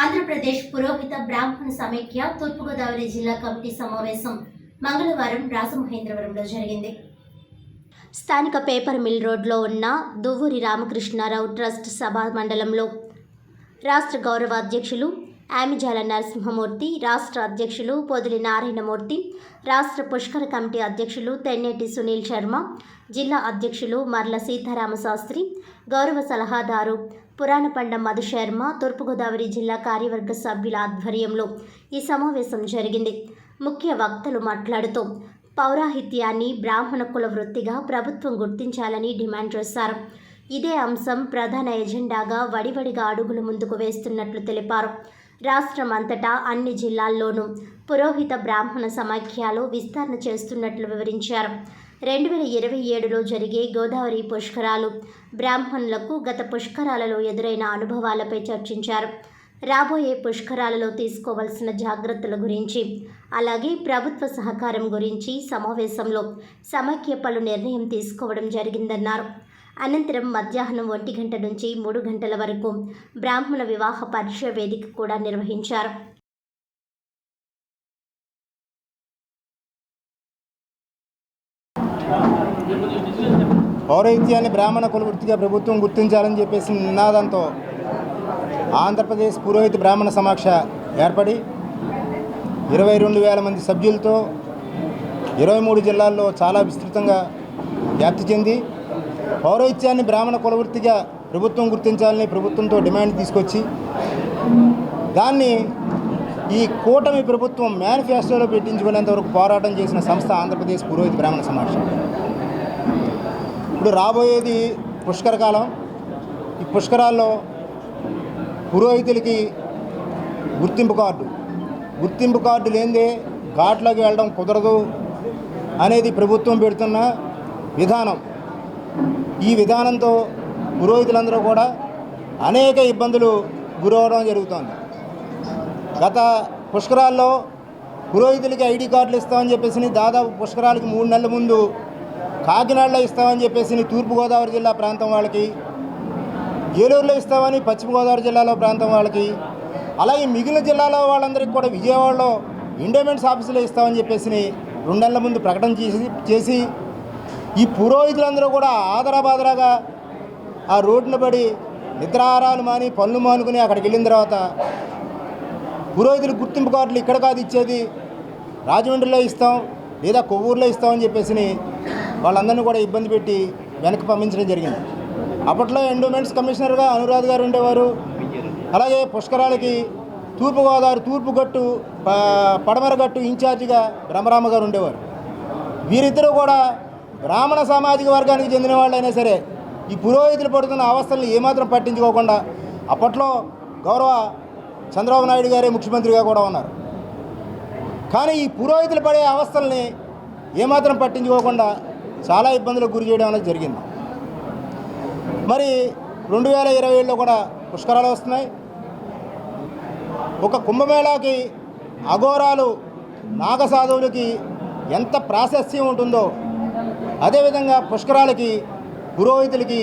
ఆంధ్రప్రదేశ్ పురోహిత బ్రాహ్మణ సమైక్య తూర్పుగోదావరి జిల్లా కమిటీ సమావేశం మంగళవారం రాజమహేంద్రవరంలో జరిగింది. స్థానిక పేపర్ మిల్ రోడ్లో ఉన్న దువ్వూరి రామకృష్ణారావు ట్రస్ట్ సభా మండలంలో రాష్ట్ర గౌరవ అధ్యక్షులు ఆమిజాల నరసింహమూర్తి రాష్ట్ర అధ్యక్షులు పొదిలి నారాయణమూర్తి రాష్ట్ర పుష్కర కమిటీ అధ్యక్షులు తెన్నేటి సునీల్ శర్మ జిల్లా అధ్యక్షులు మర్ల సీతారామశాస్త్రి గౌరవ సలహాదారు పురాణపండ మధుశర్మ తూర్పుగోదావరి జిల్లా కార్యవర్గ సభ్యుల ఆధ్వర్యంలో ఈ సమావేశం జరిగింది. ముఖ్య వక్తలు మాట్లాడుతూ పౌరాహిత్యాన్ని బ్రాహ్మణ కుల వృత్తిగా ప్రభుత్వం గుర్తించాలని డిమాండ్ చేశారు. ఇదే అంశం ప్రధాన ఎజెండాగా వడివడిగా అడుగులు ముందుకు వేస్తున్నట్లు తెలిపారు. రాష్ట్రం అంతటా అన్ని జిల్లాల్లోనూ పురోహిత బ్రాహ్మణ సమాఖ్యలు విస్తరణ చేస్తున్నట్లు వివరించారు. రెండు వేల ఇరవై ఏడులో జరిగే గోదావరి పుష్కరాలు బ్రాహ్మణులకు గత పుష్కరాలలో ఎదురైన అనుభవాలపై చర్చించారు. రాబోయే పుష్కరాలలో తీసుకోవాల్సిన జాగ్రత్తల గురించి అలాగే ప్రభుత్వ సహకారం గురించి సమావేశంలో సమైక్య పలు నిర్ణయం తీసుకోవడం జరిగిందన్నారు. అనంతరం మధ్యాహ్నం ఒంటి గంట నుంచి మూడు గంటల వరకు బ్రాహ్మణ వివాహ పరిచయ వేదిక కూడా నిర్వహించారు. పౌరహిత్యాన్ని బ్రాహ్మణ కుల వృత్తిగా ప్రభుత్వం గుర్తించాలని చెప్పేసి నినాదంతో ఆంధ్రప్రదేశ్ పురోహిత బ్రాహ్మణ సమాక్ష ఏర్పడి ఇరవై రెండు వేల మంది సభ్యులతో ఇరవై మూడు జిల్లాల్లో చాలా విస్తృతంగా వ్యాప్తి చెంది పౌరోహిత్యాన్ని బ్రాహ్మణ కులవృత్తిగా ప్రభుత్వం గుర్తించాలని ప్రభుత్వంతో డిమాండ్ తీసుకొచ్చి దాన్ని ఈ కూటమి ప్రభుత్వం మేనిఫెస్టోలో పెట్టించుకునేంత వరకు పోరాటం చేసిన సంస్థ ఆంధ్రప్రదేశ్ పురోహిత బ్రాహ్మణ సమాజం. ఇప్పుడు రాబోయేది పుష్కర కాలం. ఈ పుష్కరాల్లో పురోహితులకి గుర్తింపు కార్డు. గుర్తింపు కార్డు లేనిదే ఘాట్లోకి వెళ్ళడం కుదరదు అనేది ప్రభుత్వం పెడుతున్న విధానం. ఈ విధానంతో పురోహితులందరూ కూడా అనేక ఇబ్బందులు గురవడం జరుగుతోంది. గత పుష్కరాల్లో పురోహితులకి ఐడి కార్డులు ఇస్తామని చెప్పేసి దాదాపు పుష్కరాలకి మూడు నెలల ముందు కాకినాడలో ఇస్తామని చెప్పేసి తూర్పుగోదావరి జిల్లా ప్రాంతం వాళ్ళకి ఏలూరులో ఇస్తామని పశ్చిమ గోదావరి జిల్లాలో ప్రాంతం వాళ్ళకి అలాగే మిగిలిన జిల్లాలో వాళ్ళందరికీ కూడా విజయవాడలో ఇండోమెంట్స్ ఆఫీసులో ఇస్తామని చెప్పేసి రెండు నెలల ముందు ప్రకటన చేసి చేసి ఈ పురోహితులందరూ కూడా ఆదరాబాదరాగా ఆ రోడ్డున పడి నిద్రాహారాలు మాని పనులు మానుకుని అక్కడికి వెళ్ళిన తర్వాత పురోహితులు గుర్తింపు కార్డులు ఇక్కడ కాదు ఇచ్చేది రాజమండ్రిలో ఇస్తాం లేదా కొవ్వూరులో ఇస్తామని చెప్పేసి వాళ్ళందరినీ కూడా ఇబ్బంది పెట్టి వెనక్కి పంపించడం జరిగింది. అప్పట్లో ఎండోమెంట్స్ కమిషనర్గా అనురాధ్ గారు ఉండేవారు. అలాగే పుష్కరాలకి తూర్పుగోదావరి తూర్పు గట్టు పడమర గట్టు ఇన్ఛార్జిగా బ్రహ్మరామ గారు ఉండేవారు. వీరిద్దరూ కూడా బ్రాహ్మణ సామాజిక వర్గానికి చెందిన వాళ్ళైనా సరే ఈ పురోహితులు పడుతున్న అవస్థలను ఏమాత్రం పట్టించుకోకుండా అప్పట్లో గౌరవ చంద్రబాబు నాయుడు గారే ముఖ్యమంత్రిగా కూడా ఉన్నారు. కానీ ఈ పురోహితులు పడే అవస్థల్ని ఏమాత్రం పట్టించుకోకుండా చాలా ఇబ్బందులకు గురి చేయడం అనేది జరిగింది. మరి రెండు వేల ఇరవై ఏడులో కూడా పుష్కరాలు వస్తున్నాయి. ఒక కుంభమేళాకి అఘోరాలు నాగసాధువులకి ఎంత ప్రాశస్యం ఉంటుందో అదేవిధంగా పుష్కరాలకి పురోహితులకి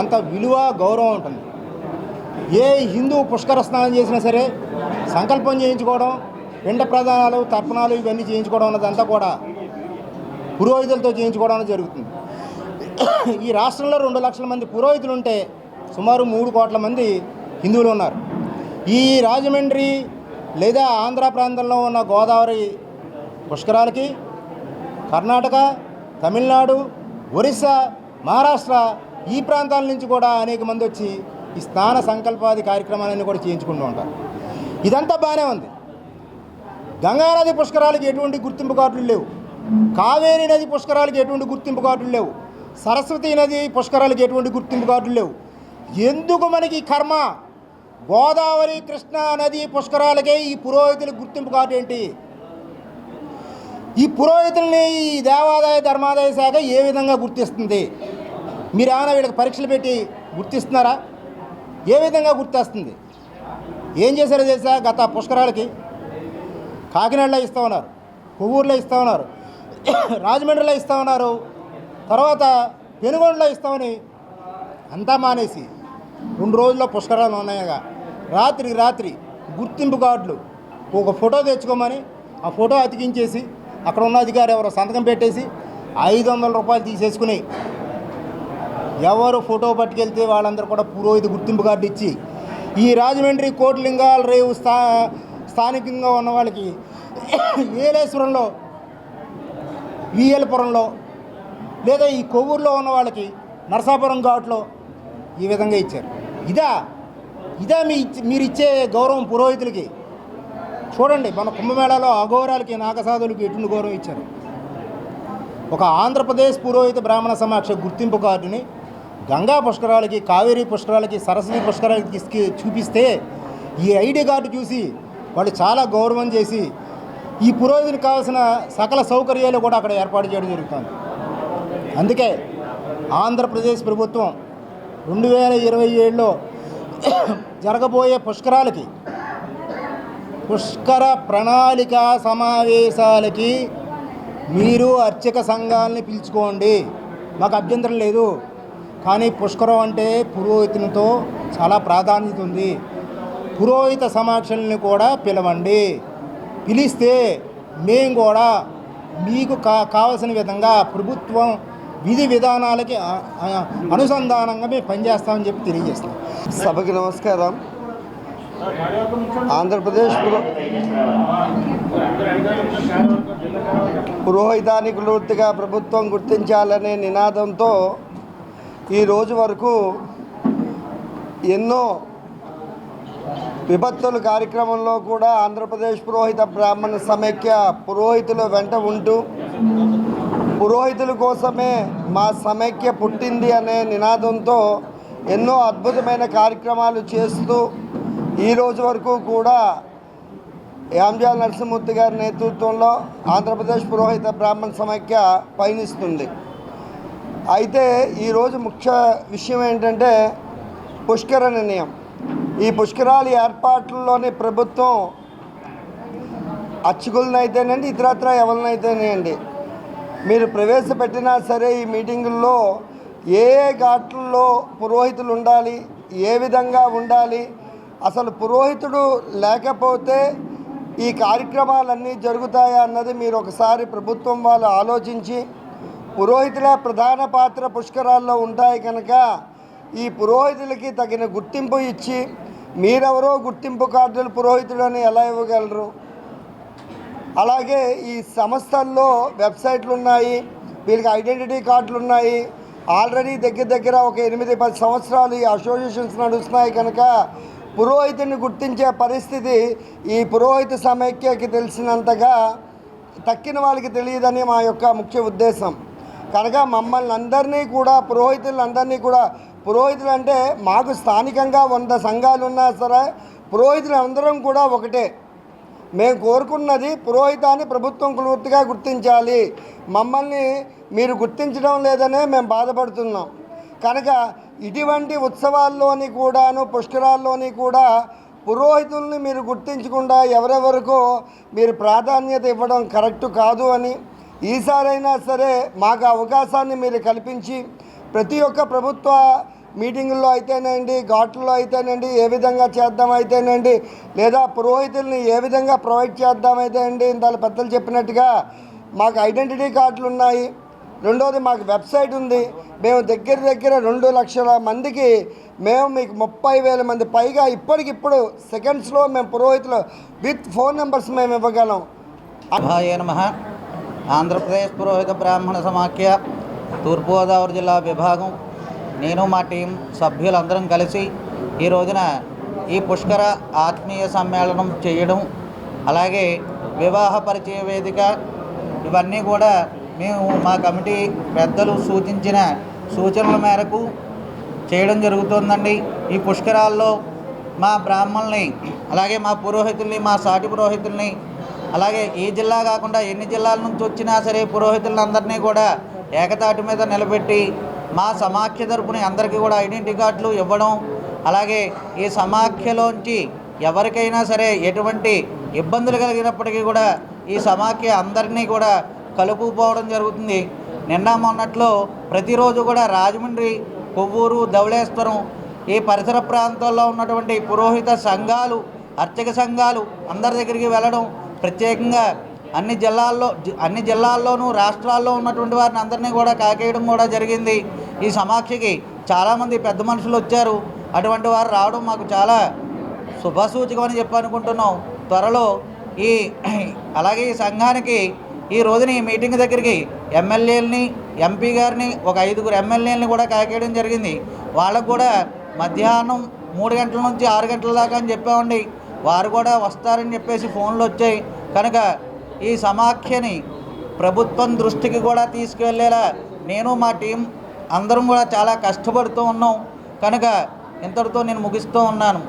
అంత విలువ గౌరవం ఉంటుంది. ఏ హిందూ పుష్కర స్నానం చేసినా సరే సంకల్పం చేయించుకోవడం పిండ ప్రదానాలు తర్పణాలు ఇవన్నీ చేయించుకోవడం అన్నదంతా కూడా పురోహితులతో చేయించుకోవడం అనేది జరుగుతుంది. ఈ రాష్ట్రంలో రెండు లక్షల మంది పురోహితులు ఉంటే సుమారు మూడు కోట్ల మంది హిందువులు ఉన్నారు. ఈ రాజమండ్రి లేదా ఆంధ్ర ప్రాంతంలో ఉన్న గోదావరి పుష్కరాలకి కర్ణాటక తమిళనాడు ఒరిస్సా మహారాష్ట్ర ఈ ప్రాంతాల నుంచి కూడా అనేక మంది వచ్చి ఈ స్నాన సంకల్పాది కార్యక్రమాలన్నీ కూడా చేయించుకుంటూ ఉంటారు. ఇదంతా బాగానే ఉంది. గంగానది పుష్కరాలకి ఎటువంటి గుర్తింపు కార్డులు లేవు. కావేరీ నది పుష్కరాలకి ఎటువంటి గుర్తింపు కార్డులు లేవు. సరస్వతి నది పుష్కరాలకి ఎటువంటి గుర్తింపు కార్డులు లేవు. ఎందుకు మనకి కర్మ? గోదావరి కృష్ణా నది పుష్కరాలకే ఈ పురోహితుల గుర్తింపు కార్డు ఏంటి? ఈ పురోహితుల్ని ఈ దేవాదాయ ధర్మాదాయ శాఖ ఏ విధంగా గుర్తిస్తుంది? మీరు ఏమైనా వీళ్ళకి పరీక్షలు పెట్టి గుర్తిస్తున్నారా? ఏ విధంగా గుర్తిస్తుంది? ఏం చేశారో తెలుసా? గత పుష్కరాలకి కాకినాడలో ఇస్తా ఉన్నారు కొవ్వూరులో ఇస్తా ఉన్నారు రాజమండ్రిలో ఇస్తా ఉన్నారు తర్వాత పెనుగొండలో ఇస్తామని అంతా మానేసి రెండు రోజుల్లో పుష్కరాలు ఉన్నాయగా. రాత్రి రాత్రి గుర్తింపు కార్డులు ఒక ఫోటో తెచ్చుకోమని ఆ ఫోటో అతికించేసి అక్కడ ఉన్న అధికారి ఎవరో సంతకం పెట్టేసి ఐదు వందల రూపాయలు తీసేసుకుని ఎవరు ఫోటో పట్టుకెళ్తే వాళ్ళందరూ కూడా పురోహిత గుర్తింపు కార్డు ఇచ్చి ఈ రాజమండ్రి కోటిలింగాల రేవు స్థా స్థానికంగా ఉన్న వాళ్ళకి ఏలేశ్వరంలో విఎల్పురంలో లేదా ఈ కొవ్వూరులో ఉన్న వాళ్ళకి నరసాపురం ఘాట్లో ఈ విధంగా ఇచ్చారు. ఇదా ఇదా మీ మీరు ఇచ్చే గౌరవం పురోహితులకి. చూడండి మన కుంభమేళాలో అఘోరాలకి నాగసాధులకి ఎటువంటి గౌరవం ఇచ్చారు? ఒక ఆంధ్రప్రదేశ్ పురోహిత బ్రాహ్మణ సమాక్ష గుర్తింపు కార్డుని గంగా పుష్కరాలకి కావేరీ పుష్కరాలకి సరస్వతి పుష్కరాలకి తీసుకు చూపిస్తే ఈ ఐడి కార్డు చూసి వాళ్ళు చాలా గౌరవం చేసి ఈ పురోహితునికి కావాల్సిన సకల సౌకర్యాలు కూడా అక్కడ ఏర్పాటు చేయడం జరుగుతుంది. అందుకే ఆంధ్రప్రదేశ్ ప్రభుత్వం రెండు వేల ఇరవై ఏడులో జరగబోయే పుష్కరాలకి పుష్కర ప్రణాళిక సమావేశాలకి మీరు అర్చక సంఘాలని పిలుచుకోండి. మాకు అభ్యంతరం లేదు. కానీ పుష్కరం అంటే పురోహితునితో చాలా ప్రాధాన్యత ఉంది. పురోహిత సమాక్షల్ని కూడా పిలవండి. పిలిస్తే మేము కూడా మీకు కా కావలసిన విధంగా ప్రభుత్వం విధి విధానాలకి అనుసంధానంగా మేము పనిచేస్తామని చెప్పి తెలియజేస్తాం. సభకి నమస్కారం. ఆంధ్రప్రదేశ్ పురోహితానికి వృత్తిగా ప్రభుత్వం గుర్తించాలనే నినాదంతో ఈ రోజు వరకు ఎన్నో విపత్తుల కార్యక్రమంలో కూడా ఆంధ్రప్రదేశ్ పురోహిత బ్రాహ్మణ సమైక్య పురోహితుల వెంట ఉంటూ పురోహితుల కోసమే మా సమైక్య పుట్టింది అనే నినాదంతో ఎన్నో అద్భుతమైన కార్యక్రమాలు చేస్తూ ఈ రోజు వరకు కూడా యాంజాల నరసింహమూర్తి గారి నేతృత్వంలో ఆంధ్రప్రదేశ్ పురోహిత బ్రాహ్మణ సమైక్య పయనిస్తుంది. అయితే ఈరోజు ముఖ్య విషయం ఏంటంటే పుష్కర నిర్ణయం. ఈ పుష్కరాల ఏర్పాట్లలోని ప్రభుత్వం అర్చకులనైతేనండి ఇతరత్ర ఎవరినైతేనేయండి మీరు ప్రవేశపెట్టినా సరే ఈ మీటింగుల్లో ఏ ఏ ఘాట్లలో పురోహితులు ఉండాలి ఏ విధంగా ఉండాలి అసలు పురోహితుడు లేకపోతే ఈ కార్యక్రమాలన్నీ జరుగుతాయా అన్నది మీరు ఒకసారి ప్రభుత్వం వాళ్ళు ఆలోచించి పురోహితుల ప్రధాన పాత్ర పుష్కరాల్లో ఉంటాయి కనుక ఈ పురోహితులకి తగిన గుర్తింపు ఇచ్చి మీరెవరో గుర్తింపు కార్డులు పురోహితుడు అని ఎలా ఇవ్వగలరు? అలాగే ఈ సంస్థల్లో వెబ్సైట్లు ఉన్నాయి వీళ్ళకి ఐడెంటిటీ కార్డులు ఉన్నాయి ఆల్రెడీ దగ్గర దగ్గర ఒక ఎనిమిది పది సంవత్సరాలు ఈ అసోసియేషన్స్ నడుస్తున్నాయి కనుక పురోహితుని గుర్తించే పరిస్థితి ఈ పురోహిత సమైక్యకి తెలిసినంతగా తక్కిన వాళ్ళకి తెలియదని మా యొక్క ముఖ్య ఉద్దేశం. కనుక మమ్మల్ని అందరినీ కూడా పురోహితులందరినీ కూడా పురోహితులు అంటే మాకు స్థానికంగా వంద సంఘాలు ఉన్నా సరే పురోహితులు అందరం కూడా ఒకటే. మేము కోరుకున్నది పురోహితాన్ని ప్రభుత్వం పూర్తిగా గుర్తించాలి. మమ్మల్ని మీరు గుర్తించడం లేదనే మేము బాధపడుతున్నాం. కనుక ఇటువంటి ఉత్సవాల్లోని కూడాను పుష్కరాల్లోని కూడా పురోహితుల్ని మీరు గుర్తించకుండా ఎవరెవరికో మీరు ప్రాధాన్యత ఇవ్వడం కరెక్ట్ కాదు అని ఈసారైనా సరే మాకు అవకాశాన్ని మీరు కల్పించి ప్రతి ఒక్క ప్రభుత్వ మీటింగుల్లో అయితేనండి ఘాట్లలో అయితేనండి ఏ విధంగా చేద్దాం అయితేనండి లేదా పురోహితుల్ని ఏ విధంగా ప్రొవైడ్ చేద్దాం అయితేనండి ఇంత పెద్దలు చెప్పినట్టుగా మాకు ఐడెంటిటీ కార్డులు ఉన్నాయి రెండోది మాకు వెబ్సైట్ ఉంది. మేము దగ్గర దగ్గర రెండు లక్షల మందికి మేము మీకు ముప్పై వేల మంది పైగా ఇప్పటికిప్పుడు సెకండ్స్లో మేము పురోహితులు విత్ ఫోన్ నెంబర్స్ మేము ఇవ్వగలం. భాయ నమ. ఆంధ్రప్రదేశ్ పురోహిత బ్రాహ్మణ సమాఖ్య తూర్పుగోదావరి జిల్లా విభాగం. నేను మా టీం సభ్యులందరం కలిసి ఈ రోజున ఈ పుష్కర ఆత్మీయ సమ్మేళనం చేయడం అలాగే వివాహ పరిచయ వేదిక ఇవన్నీ కూడా మేము మా కమిటీ పెద్దలు సూచించిన సూచనల మేరకు చేయడం జరుగుతుందండి. ఈ పుష్కరాల్లో మా బ్రాహ్మణుల్ని అలాగే మా పురోహితుల్ని మా సాటి పురోహితుల్ని అలాగే ఈ జిల్లా కాకుండా ఎన్ని జిల్లాల నుంచి వచ్చినా సరే పురోహితులందరినీ కూడా ఏకతాటి మీద నిలబెట్టి మా సమాఖ్య తరపున అందరికీ కూడా ఐడెంటిటీ కార్డులు ఇవ్వడం అలాగే ఈ సమాఖ్యలోంచి ఎవరికైనా సరే ఎటువంటి ఇబ్బందులు కలిగినప్పటికీ కూడా ఈ సమాఖ్య అందరినీ కూడా కలుపుకుపోవడం జరుగుతుంది. నిన్న మొన్నట్లో ప్రతిరోజు కూడా రాజమండ్రి కొవ్వూరు ధవళేశ్వరం ఈ పరిసర ప్రాంతాల్లో ఉన్నటువంటి పురోహిత సంఘాలు అర్చక సంఘాలు అందరి దగ్గరికి వెళ్ళడం ప్రత్యేకంగా అన్ని జిల్లాల్లో అన్ని జిల్లాల్లోనూ రాష్ట్రాల్లో ఉన్నటువంటి వారిని అందరినీ కూడా కాకేయడం కూడా జరిగింది. ఈ సమాక్షికి చాలామంది పెద్ద మనుషులు వచ్చారు. అటువంటి వారు రావడం మాకు చాలా శుభసూచకమని అని త్వరలో ఈ అలాగే ఈ సంఘానికి ఈ రోజున ఈ మీటింగ్ దగ్గరికి ఎమ్మెల్యేలని ఎంపీ గారిని ఒక ఐదుగురు ఎమ్మెల్యేలని కూడా కాకేయడం జరిగింది. వాళ్ళకు కూడా మధ్యాహ్నం మూడు గంటల నుంచి ఆరు గంటల దాకా అని చెప్పామండి. వారు కూడా వస్తారని చెప్పేసి ఫోన్లు వచ్చాయి. కనుక ఈ సమాఖ్యని ప్రభుత్వం దృష్టికి కూడా తీసుకువెళ్ళేలా నేను మా టీం అందరం కూడా చాలా కష్టపడుతూ ఉన్నాం. కనుక ఇంతటితో నేను ముగిస్తూ ఉన్నాను.